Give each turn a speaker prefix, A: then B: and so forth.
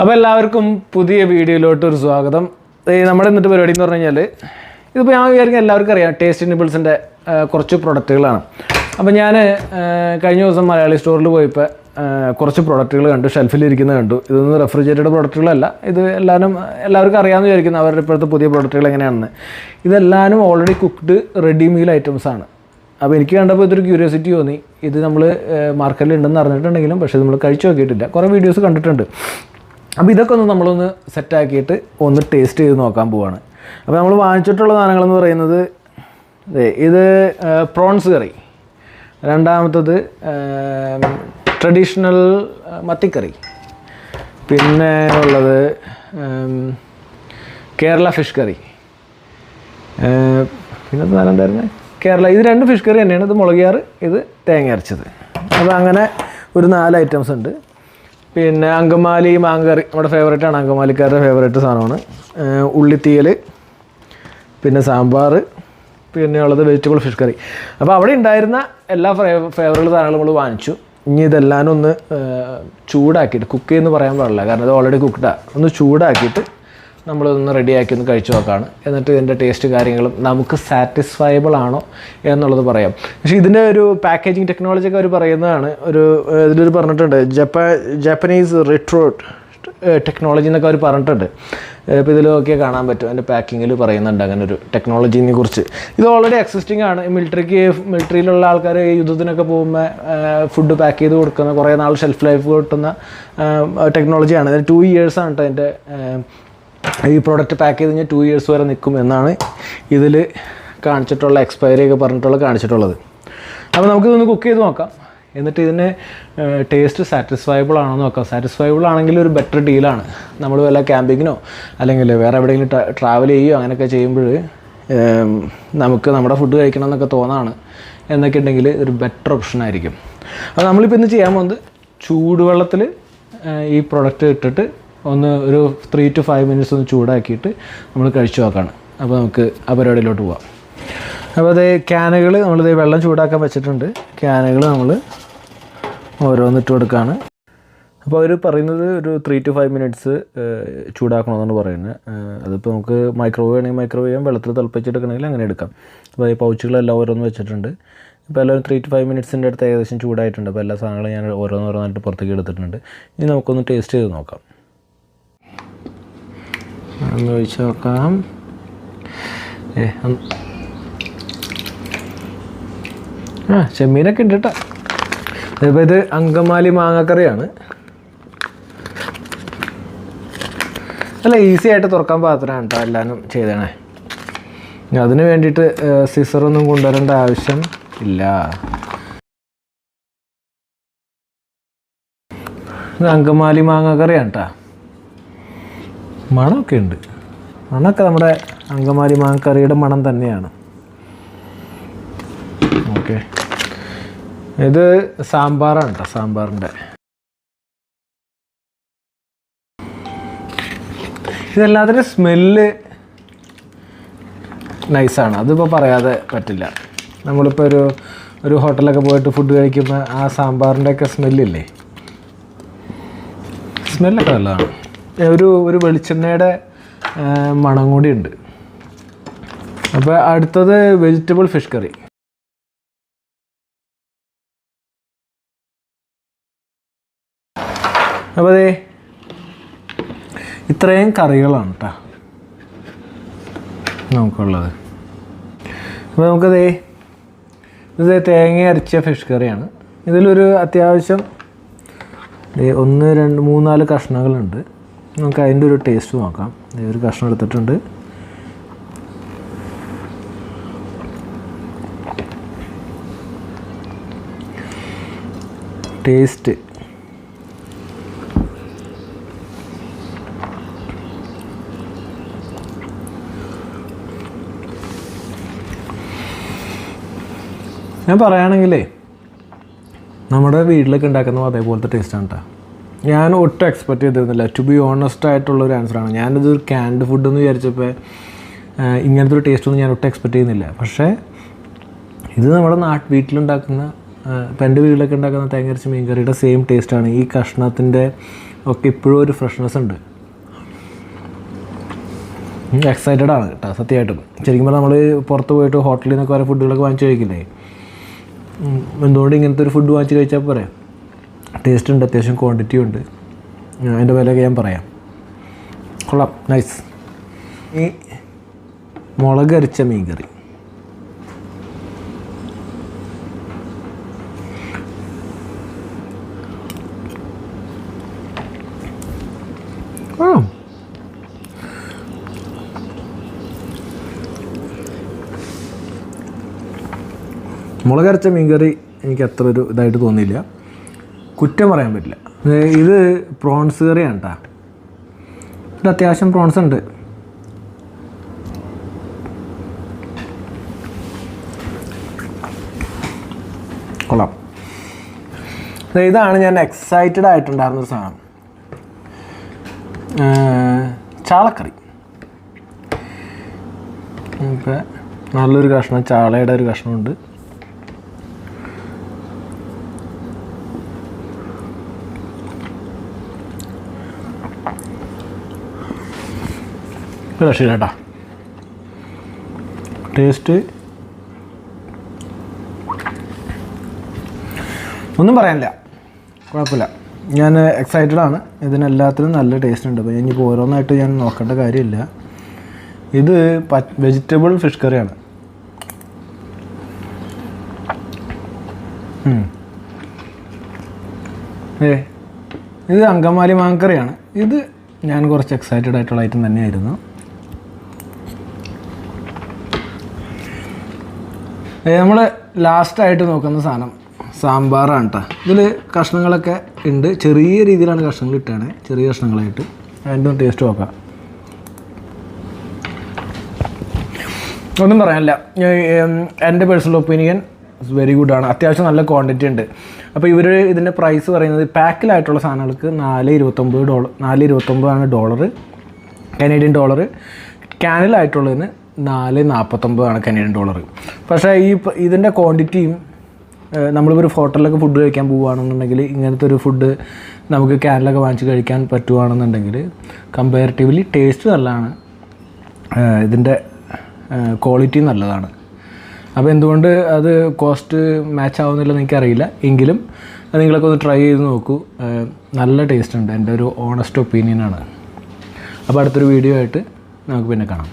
A: അപ്പോൾ എല്ലാവർക്കും പുതിയ വീഡിയോയിലോട്ട് ഒരു സ്വാഗതം. നമ്മുടെ ഇന്നത്തെ പരിപാടി എന്ന് പറഞ്ഞു കഴിഞ്ഞാൽ ഇതിപ്പോൾ ഞാൻ വിചാരിക്കും എല്ലാവർക്കും അറിയാം ടേസ്റ്റ് നിബിൾസിന്റെ കുറച്ച് പ്രൊഡക്റ്റുകളാണ് അപ്പോൾ ഞാൻ കഴിഞ്ഞ ദിവസം മലയാളി സ്റ്റോറിൽ പോയപ്പോൾ കുറച്ച് പ്രൊഡക്റ്റുകൾ കണ്ടു ഷെൽഫിലിരിക്കുന്നത് കണ്ടു. ഇതൊന്നും റെഫ്രിജറേറ്റഡ് പ്രൊഡക്റ്റുകളല്ല ഇത് എല്ലാവരും എല്ലാവർക്കും അറിയാമെന്ന് വിചാരിക്കുന്നു അവരുടെ ഇപ്പോഴത്തെ പുതിയ പ്രൊഡക്റ്റുകൾ എങ്ങനെയാണെന്ന്. ഇതെല്ലാവരും already cooked ready meal items ആണ്. അപ്പോൾ എനിക്ക് കണ്ടപ്പോൾ ഇതൊരു ക്യൂരിയോസിറ്റി തോന്നി. ഇത് നമ്മൾ മാർക്കറ്റിൽ ഉണ്ടെന്ന് അറിഞ്ഞിട്ടുണ്ടെങ്കിലും പക്ഷേ നമ്മൾ കഴിച്ചു നോക്കിയിട്ടില്ല. കുറേ വീഡിയോസ് കണ്ടിട്ടുണ്ട്. അപ്പോൾ ഇതൊക്കെ ഒന്ന് നമ്മളൊന്ന് സെറ്റാക്കിയിട്ട് ഒന്ന് ടേസ്റ്റ് ചെയ്ത് നോക്കാൻ പോവാണ്. അപ്പോൾ നമ്മൾ വാങ്ങിച്ചിട്ടുള്ള സാധനങ്ങളെന്ന് പറയുന്നത് ഇത് പ്രോൺസ് കറി രണ്ടാമത്തത് ട്രഡീഷണൽ മത്തിക്കറി. പിന്നെ ഉള്ളത് കേരള ഫിഷ് കറി പിന്നെ സാധനം എന്തായിരുന്നു കേരള ഇത് രണ്ട് ഫിഷ് കറി തന്നെയാണ്. ഇത് മുളകിയാറ് ഇത് തേങ്ങ അരച്ചത്. അപ്പോൾ അങ്ങനെ ഒരു നാല് ഐറ്റംസ് ഉണ്ട്. പിന്നെ അങ്കമാലി മാങ്കറി നമ്മുടെ ഫേവറേറ്റ് ആണ്. അങ്കമാലിക്കാരുടെ ഫേവറേറ്റ് സാധനമാണ്. ഉള്ളിത്തീയൽ പിന്നെ സാമ്പാർ പിന്നെ ഉള്ളത് വെജിറ്റബിൾ ഫിഷ് കറി അപ്പോൾ അവിടെ ഉണ്ടായിരുന്ന എല്ലാ ഫേവറബിൾ സാധനങ്ങളും നമ്മൾ വാങ്ങിച്ചു. ഇനി ഇതെല്ലാം ഒന്ന് ചൂടാക്കിയിട്ട് കുക്ക് ചെയ്യുന്നു പറയാൻ പാടില്ല. കാരണം ഇത് ഓൾറെഡി കുക്ക്ഡാണ് ഒന്ന് ചൂടാക്കിയിട്ട് നമ്മളൊന്ന് റെഡിയാക്കി ഒന്ന് കഴിച്ചു നോക്കാണ്. എന്നിട്ട് ഇതിന്റെ ടേസ്റ്റ് കാര്യങ്ങളും നമുക്ക് സാറ്റിസ്ഫൈബിൾ ആണോ എന്നുള്ളത് പറയാം. പക്ഷേ ഇതിന്റെ ഒരു പാക്കേജിങ് ടെക്നോളജി ഒക്കെ അവർ പറയുന്നതാണ്. ഒരു ഇതിലൊരു പറഞ്ഞിട്ടുണ്ട് ജപ്പാ ജാപ്പനീസ് റിട്രോട്ട് ടെക്നോളജി എന്നൊക്കെ അവർ പറഞ്ഞിട്ടുണ്ട്. ഇപ്പോൾ ഇതിൽ നോക്കിയാൽ കാണാൻ പറ്റും. അതിന്റെ പാക്കിങ്ങിൽ പറയുന്നുണ്ട് അങ്ങനെ ഒരു ടെക്നോളജിനെ കുറിച്ച്. ഇത് ഓൾറെഡി എക്സിസ്റ്റിംഗ് ആണ്. മിലിറ്ററിക്ക് മിലിറ്ററിയിലുള്ള ആൾക്കാർ യുദ്ധത്തിനൊക്കെ പോകുമ്പോൾ ഫുഡ് പാക്ക് ചെയ്ത് കൊടുക്കുന്ന കുറേ നാൾ ഷെൽഫ് ലൈഫ് കിട്ടുന്ന ടെക്നോളജിയാണ് ഇതിന് ടു ഇയേഴ്സാണ് കേട്ടോ അതിന്റെ ഈ പ്രോഡക്റ്റ് പാക്ക് ചെയ്ത് കഴിഞ്ഞാൽ ടു ഇയേഴ്സ് വരെ നിൽക്കും എന്നാണ് ഇതിൽ കാണിച്ചിട്ടുള്ള എക്സ്പയറി ഒക്കെ പറഞ്ഞിട്ടുള്ള കാണിച്ചിട്ടുള്ളത്. അപ്പോൾ നമുക്കിതൊന്ന് കുക്ക് ചെയ്ത് നോക്കാം. എന്നിട്ട് ഇതിന് ടേസ്റ്റ് സാറ്റിസ്ഫൈബിൾ ആണോ നോക്കാം. സാറ്റിസ്ഫൈബിൾ ആണെങ്കിൽ ഒരു ബെറ്റർ ഡീലാണ് നമ്മൾ വല്ല ക്യാമ്പിങ്ങിനോ അല്ലെങ്കിൽ വേറെ എവിടെയെങ്കിലും ട്രാവൽ ചെയ്യുകയോ അങ്ങനെയൊക്കെ ചെയ്യുമ്പോൾ നമുക്ക് നമ്മുടെ ഫുഡ് കഴിക്കണം എന്നൊക്കെ തോന്നാണ്. എന്നൊക്കെ ഉണ്ടെങ്കിൽ ഒരു ബെറ്റർ ഓപ്ഷൻ ആയിരിക്കും. അപ്പോൾ നമ്മളിപ്പോൾ ഇന്ന് ചെയ്യാൻ പോകുന്നത് ചൂടുവെള്ളത്തിൽ ഈ പ്രൊഡക്റ്റ് ഇട്ടിട്ട് ഒന്ന് ഒരു ത്രീ ടു ഫൈവ് മിനിറ്റ്സ് ഒന്ന് ചൂടാക്കിയിട്ട് നമ്മൾ കഴിച്ചു നോക്കാണ്. അപ്പോൾ നമുക്ക് ആ പരിപാടിയിലോട്ട് പോവാം. അപ്പോൾ അത് ക്യാനുകൾ നമ്മളിത് വെള്ളം ചൂടാക്കാൻ വെച്ചിട്ടുണ്ട്. ക്യാനുകൾ നമ്മൾ ഓരോന്നിട്ട് കൊടുക്കുകയാണ് അപ്പോൾ അവർ പറയുന്നത് ഒരു ത്രീ ടു ഫൈവ് മിനിറ്റ്സ് ചൂടാക്കണമെന്നാണ് പറയുന്നത് അതിപ്പോൾ നമുക്ക് മൈക്രോവേവ് ആണെങ്കിൽ മൈക്രോവേവ് ചെയ്യാം വെള്ളത്തിൽ തിളപ്പിച്ചെടുക്കണമെങ്കിൽ അങ്ങനെ എടുക്കാം. അപ്പോൾ ഈ പൗച്ചുകളെല്ലാം ഓരോന്ന് വെച്ചിട്ടുണ്ട്. ഇപ്പോൾ എല്ലാവരും ത്രീ ടു ഫൈവ് മിനിറ്റ്സിന്റെ അടുത്ത് ഏകദേശം ചൂടായിട്ടുണ്ട്. അപ്പോൾ എല്ലാ സാധനങ്ങളും ഞാൻ ഓരോന്ന് ഓരോന്നായിട്ട് പുറത്തേക്ക് എടുത്തിട്ടുണ്ട്. ഇനി നമുക്കൊന്ന് ടേസ്റ്റ് ചെയ്ത് നോക്കാം. ഒന്ന് ഒഴിച്ച് നോക്കാം ഏ ആ ചെമ്മീനൊക്കെ ഉണ്ട് കേട്ടോ ഇതിപ്പോൾ ഇത് അങ്കമാലി മാങ്ങാക്കറിയാണ്. അല്ല ഈസി ആയിട്ട് തുറക്കാൻ പാത്രമാണ് കേട്ടോ എല്ലാവരും ചെയ്തേണേ അതിന് വേണ്ടിയിട്ട് സിസറൊന്നും കൊണ്ടുവരേണ്ട ആവശ്യം ഇല്ല. അങ്കമാലി മാങ്ങക്കറിയാണ് കേട്ടോ മണമൊക്കെ ഉണ്ട്. മണമൊക്കെ നമ്മുടെ അങ്കമാലി മാങ്ങക്കറിയുടെ മണം തന്നെയാണ്. ഓക്കെ. ഇത് സാമ്പാറാണ് കേട്ടോ സാമ്പാറിന്റെ. ഇതെല്ലാത്തിന്റെ സ്മെല്ല് നൈസാണ് അതിപ്പോൾ പറയാതെ പറ്റില്ല. നമ്മളിപ്പോൾ ഒരു ഒരു ഹോട്ടലൊക്കെ പോയിട്ട് ഫുഡ് കഴിക്കുമ്പോൾ ആ സാമ്പാറിന്റെയൊക്കെ സ്മെല്ലില്ലേ? സ്മെല്ലൊക്കെ നല്ലതാണ്. ഒരു ഒരു വെളിച്ചെണ്ണയുടെ മണം കൂടി ഉണ്ട്. അപ്പോൾ അടുത്തത് വെജിറ്റബിൾ ഫിഷ് കറി അപ്പോൾ അതെ ഇത്രയും കറികളാണ് കേട്ടോ നമുക്കുള്ളത്. അപ്പോൾ നമുക്കതേ ഇത് തേങ്ങ അരച്ച ഫിഷ് കറിയാണ് ഇതിലൊരു അത്യാവശ്യം ഒന്ന് രണ്ട് മൂന്നാൽ കഷ്ണങ്ങളുണ്ട്. നമുക്ക് അതിന്റെ ഒരു ടേസ്റ്റ് നോക്കാം. ഒരു കഷ്ണം എടുത്തിട്ടുണ്ട്. ടേസ്റ്റ് ഞാൻ പറയുകയാണെങ്കിലേ നമ്മുടെ വീട്ടിലൊക്കെ ഉണ്ടാക്കുന്ന അതേപോലത്തെ ടേസ്റ്റാണ് കേട്ടോ ഞാൻ ഒട്ടും എക്സ്പെക്റ്റ് ചെയ്തിരുന്നില്ല. ടു ബി ഓണസ്റ്റ് ആയിട്ടുള്ള ഒരു ആൻസറാണ് ഞാനിത് ഒരു ക്യാൻഡ് ഫുഡ് എന്ന് വിചാരിച്ചപ്പോൾ ഇങ്ങനത്തെ ഒരു ടേസ്റ്റ് ഒന്നും ഞാൻ ഒട്ടും എക്സ്പെക്ട് ചെയ്യുന്നില്ല. പക്ഷേ ഇത് നമ്മുടെ നാട്ട് വീട്ടിലുണ്ടാക്കുന്ന ഇപ്പം എന്റെ വീട്ടിലൊക്കെ ഉണ്ടാക്കുന്ന തേങ്ങരച്ച മീൻ കറിയുടെ സെയിം ടേസ്റ്റാണ് ഈ കഷ്ണത്തിന്റെ ഒക്കെ ഇപ്പോഴും ഒരു ഫ്രഷ്നെസ് ഉണ്ട്. എക്സൈറ്റഡ് ആണ് കേട്ടോ സത്യമായിട്ടും. ശരിക്കും പറഞ്ഞാൽ നമ്മൾ പുറത്ത് പോയിട്ട് ഹോട്ടലിൽ നിന്നൊക്കെ വരെ ഫുഡുകളൊക്കെ വാങ്ങിച്ച് കഴിക്കില്ലേ? എന്തുകൊണ്ട് ഇങ്ങനത്തെ ഒരു ഫുഡ് വാങ്ങിച്ച് കഴിച്ചാൽ പോരെ? ടേസ്റ്റ് ഉണ്ട് അത്യാവശ്യം ക്വാണ്ടിറ്റി ഉണ്ട്. അതിന്റെ വിലയൊക്കെ ഞാൻ പറയാം. കൊള്ളാം നൈസ് ഈ മുളക് അരച്ച മീൻ കറി. മുളകരച്ച മീൻകറി എനിക്ക് അത്ര ഒരു ഇതായിട്ട് തോന്നിയില്ല. കുറ്റം പറയാൻ പറ്റില്ല. ഇത് പ്രോൺസ് കറിയാണ് കേട്ടോ ഇത് അത്യാവശ്യം പ്രോൺസ് ഉണ്ട്. കൊള്ളാം. ഇതാണ് ഞാൻ എക്സൈറ്റഡ് ആയിട്ടുണ്ടായിരുന്ന ഒരു സാധനം. ചാളക്കറി. ഇപ്പം നല്ലൊരു കഷ്ണം ചാളയുടെ ഒരു കഷ്ണമുണ്ട്. ഒരു കേട്ടോ. ടേസ്റ്റ്. ഒന്നും പറയാനില്ല. കുഴപ്പമില്ല. ഞാൻ എക്സൈറ്റഡ് ആണ്. ഇതിനെല്ലാത്തിനും നല്ല ടേസ്റ്റ് ഉണ്ട്. അപ്പോൾ ഇനിയിപ്പോൾ ഓരോന്നായിട്ട് ഞാൻ നോക്കേണ്ട കാര്യമില്ല. ഇത് വെജിറ്റബിൾ ഫിഷ് കറിയാണ്. ഏ ഇത് അങ്കമാലി മാങ്കറിയാണ് ഇത് ഞാൻ കുറച്ച് എക്സൈറ്റഡ് ആയിട്ടുള്ള ഐറ്റം തന്നെയായിരുന്നു. നമ്മൾ ലാസ്റ്റായിട്ട് നോക്കുന്ന സാധനം സാമ്പാറാണ് കേട്ടോ ഇതിൽ കഷ്ണങ്ങളൊക്കെ ഉണ്ട്. ചെറിയ രീതിയിലാണ് കഷ്ണങ്ങൾ ഇട്ടാണ്. ചെറിയ കഷ്ണങ്ങളായിട്ട്. അതിന്റെ ടേസ്റ്റ് നോക്കാം. ഒന്നും പറയാനില്ല. എന്റെ പേഴ്സണൽ ഒപ്പീനിയൻ വെരി ഗുഡ് ആണ്. അത്യാവശ്യം നല്ല ക്വാണ്ടിറ്റി ഉണ്ട്. അപ്പോൾ ഇവർ ഇതിന്റെ പ്രൈസ് പറയുന്നത് പാക്കിലായിട്ടുള്ള സാധനങ്ങൾക്ക് നാല് ഇരുപത്തൊമ്പത് ഡോളർ നാല് ഇരുപത്തൊമ്പതാണ് ഡോളർ കനേഡിയൻ ഡോളർ ക്യാനിലായിട്ടുള്ളതിന് നാല് ആണ് കനേഡിയൻ ഡോളർ പക്ഷേ ഈ ഇതിന്റെ ക്വാണ്ടിറ്റിയും നമ്മളിപ്പോൾ ഒരു ഹോട്ടലിലൊക്കെ ഫുഡ് കഴിക്കാൻ പോവുകയാണെന്നുണ്ടെങ്കിൽ ഇങ്ങനത്തെ ഒരു ഫുഡ് നമുക്ക് ക്യാനിലൊക്കെ വാങ്ങിച്ച് കഴിക്കാൻ പറ്റുവാണെന്നുണ്ടെങ്കിൽ കമ്പാരിറ്റീവ്ലി ടേസ്റ്റ് നല്ലതാണ്. ഇതിന്റെ ക്വാളിറ്റി നല്ലതാണ്. അപ്പോൾ എന്തുകൊണ്ട് അത് കോസ്റ്റ് മാച്ച് ആവുന്നില്ലെന്ന് എനിക്കറിയില്ല. എങ്കിലും നിങ്ങളൊക്കെ ഒന്ന് ട്രൈ ചെയ്ത് നോക്കൂ. നല്ല ടേസ്റ്റ് ഉണ്ട്. എന്റെ ഒരു ഓണസ്റ്റ് ഒപ്പീനിയനാണ് അപ്പോൾ അടുത്തൊരു വീഡിയോ ആയിട്ട് നമുക്ക് പിന്നെ കാണാം.